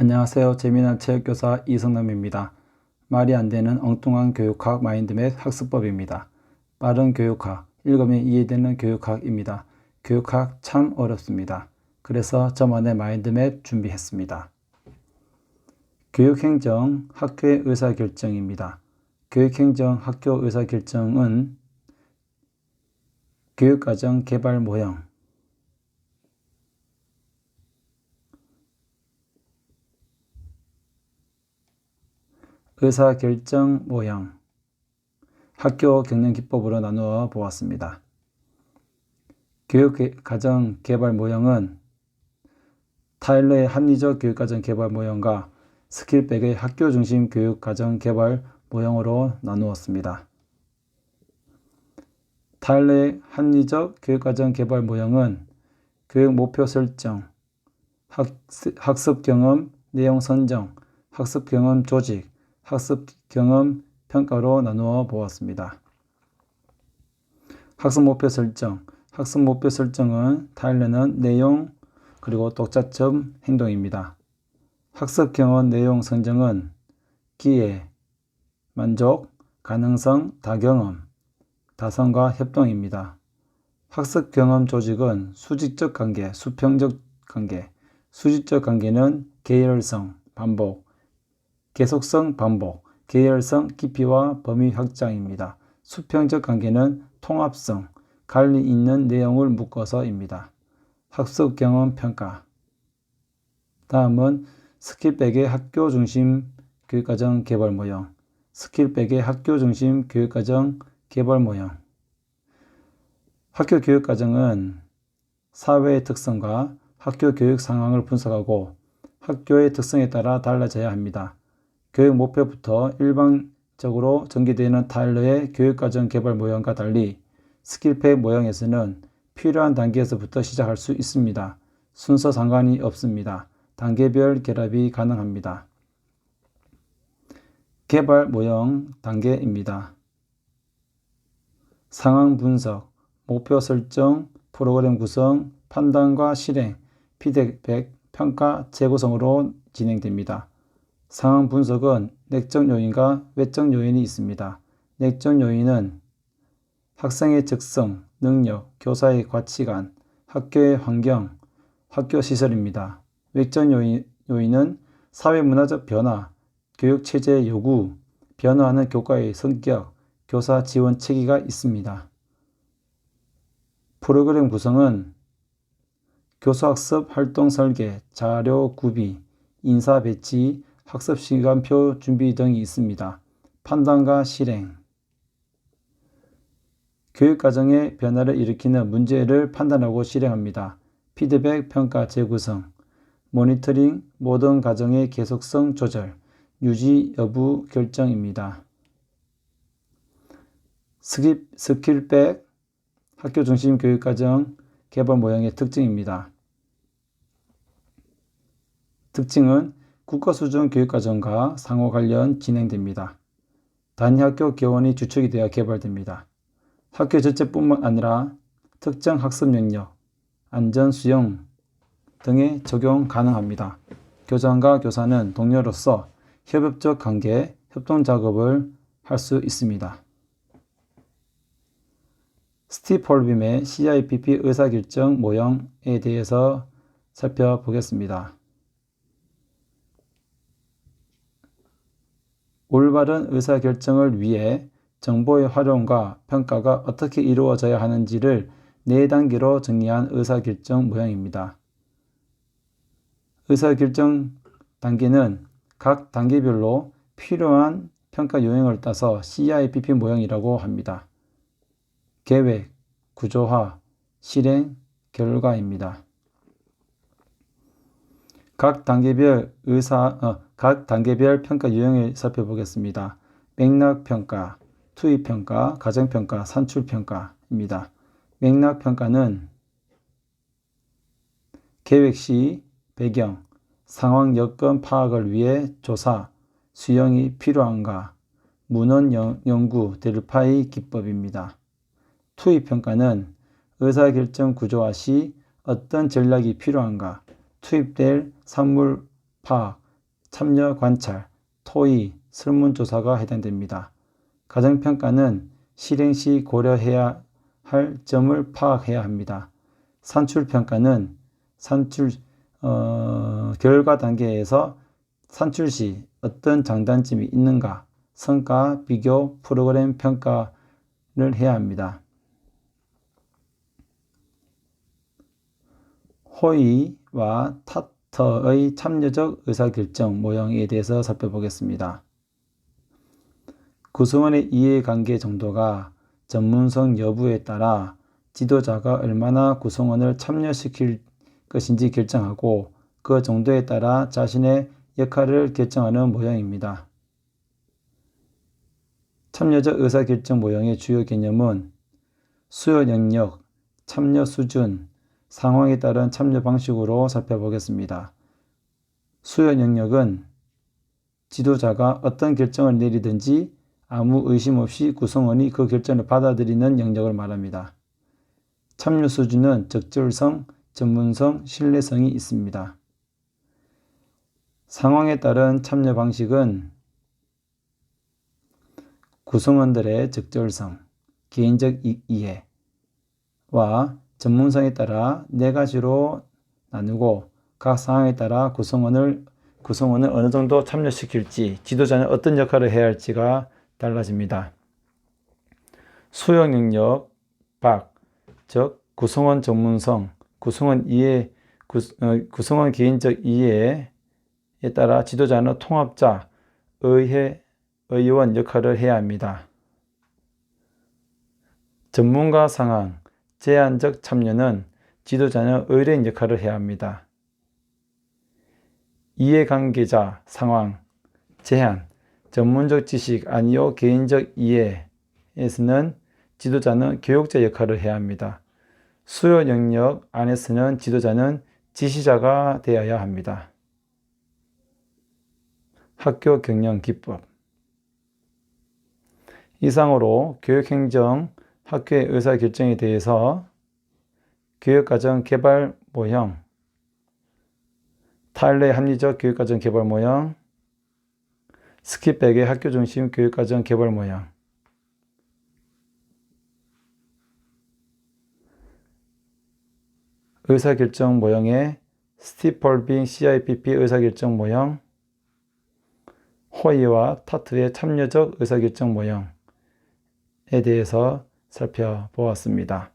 안녕하세요. 재미난 체육교사 이성남입니다. 말이 안 되는 엉뚱한 교육학 마인드맵 학습법입니다. 빠른 교육학, 읽으면 이해되는 교육학입니다. 교육학 참 어렵습니다. 그래서 저만의 마인드맵 준비했습니다. 교육행정, 학교의 의사결정입니다. 교육행정, 학교 의사결정은 교육과정 개발 모형, 의사결정 모형, 학교 경영 기법으로 나누어 보았습니다. 교육과정 개발 모형은 타일러의 합리적 교육과정 개발 모형과 스킬백의 학교 중심 교육과정 개발 모형으로 나누었습니다. 타일러의 합리적 교육과정 개발 모형은 교육 목표 설정, 학습 경험 내용 선정, 학습 경험 조직, 학습 경험 평가로 나누어 보았습니다. 학습 목표 설정. 학습 목표 설정은 타일러는 내용 그리고 독자점 행동입니다. 학습 경험 내용 선정은 기회, 만족, 가능성, 다경험, 다성과 협동입니다. 학습 경험 조직은 수직적 관계, 수평적 관계, 수직적 관계는 계열성, 반복, 계속성 반복, 계열성 깊이와 범위 확장입니다. 수평적 관계는 통합성, 관리 있는 내용을 묶어서입니다. 학습 경험 평가. 다음은 스킬백의 학교 중심 교육과정 개발 모형. 스킬백의 학교 중심 교육과정 개발 모형. 학교 교육과정은 사회의 특성과 학교 교육 상황을 분석하고 학교의 특성에 따라 달라져야 합니다. 교육 목표부터 일방적으로 전개되는 타일러의 교육과정 개발 모형과 달리 스킬팩 모형에서는 필요한 단계에서부터 시작할 수 있습니다. 순서 상관이 없습니다. 단계별 결합이 가능합니다. 개발 모형 단계입니다. 상황 분석, 목표 설정, 프로그램 구성, 판단과 실행, 피드백, 평가, 재구성으로 진행됩니다. 상황 분석은 내적 요인과 외적 요인이 있습니다. 내적 요인은 학생의 적성, 능력, 교사의 가치관, 학교의 환경, 학교 시설입니다. 외적 요인, 요인은 사회 문화적 변화, 교육 체제의 요구, 변화하는 교과의 성격, 교사 지원 체계가 있습니다. 프로그램 구성은 교수학습 활동 설계, 자료 구비, 인사 배치, 학습 시간표 준비 등이 있습니다. 판단과 실행 교육과정의 변화를 일으키는 문제를 판단하고 실행합니다. 피드백, 평가, 재구성 모니터링, 모든 과정의 계속성 조절, 유지 여부 결정입니다. 스킵, 스킬백, 학교 중심 교육과정 개발 모형의 특징입니다. 특징은 국가수준 교육과정과 상호 관련 진행됩니다. 단위 학교 교원이 주축이 되어 개발됩니다. 학교 전체뿐만 아니라 특정 학습 영역, 안전 수용 등에 적용 가능합니다. 교장과 교사는 동료로서 협업적 관계, 협동 작업을 할 수 있습니다. 스티폴빔의 CIPP 의사결정 모형에 대해서 살펴보겠습니다. 올바른 의사결정을 위해 정보의 활용과 평가가 어떻게 이루어져야 하는지를 네 단계로 정리한 의사결정 모형입니다. 의사결정 단계는 각 단계별로 필요한 평가 요령을 따서 CIPP 모형이라고 합니다. 계획, 구조화, 실행, 결과입니다. 각 단계별 의사, 어, 각 단계별 평가 유형을 살펴보겠습니다. 맥락 평가, 투입 평가, 가정 평가, 산출 평가입니다. 맥락 평가는 계획 시 배경, 상황 여건 파악을 위해 조사, 수용이 필요한가, 문헌 연구, 델파이 기법입니다. 투입 평가는 의사결정 구조화 시 어떤 전략이 필요한가, 투입될 산물 파악, 참여 관찰, 토의, 설문조사가 해당됩니다. 가정평가는 실행 시 고려해야 할 점을 파악해야 합니다. 산출평가는 산출 어, 결과 단계에서 산출 시 어떤 장단점이 있는가 성과 비교 프로그램 평가를 해야 합니다. 호의와 타터의 참여적 의사결정 모형에 대해서 살펴보겠습니다. 구성원의 이해관계 정도가 전문성 여부에 따라 지도자가 얼마나 구성원을 참여시킬 것인지 결정하고 그 정도에 따라 자신의 역할을 결정하는 모형입니다. 참여적 의사결정 모형의 주요 개념은 수요 영역, 참여 수준, 상황에 따른 참여 방식으로 살펴보겠습니다. 수요 영역은 지도자가 어떤 결정을 내리든지 아무 의심 없이 구성원이 그 결정을 받아들이는 영역을 말합니다. 참여 수준은 적절성, 전문성, 신뢰성이 있습니다. 상황에 따른 참여 방식은 구성원들의 적절성, 개인적 이해와 전문성에 따라 네 가지로 나누고 각 상황에 따라 구성원을 구성원을 어느 정도 참여시킬지 지도자는 어떤 역할을 해야 할지가 달라집니다. 수용 영역 박, 즉 구성원 전문성, 구성원 이해, 구, 어, 구성원 개인적 이해에 따라 지도자는 통합자, 의회, 의원 역할을 해야 합니다. 전문가 상황, 제한적 참여는 지도자는 의뢰인 역할을 해야 합니다. 이해관계자 상황, 제한, 전문적 지식 아니요 개인적 이해에서는 지도자는 교육자 역할을 해야 합니다. 수요 영역 안에서는 지도자는 지시자가 되어야 합니다. 학교 경영 기법 이상으로 교육행정 학교의 의사 결정에 대해서 교육과정 개발 모형 탈레 합리적 교육과정 개발 모형 스킵백의 학교 중심 교육과정 개발 모형. 의사결정 모형의 스티펄빙 CIPP 의사결정 모형 호이와 타트의 참여적 의사결정 모형에 대해서 살펴보았습니다.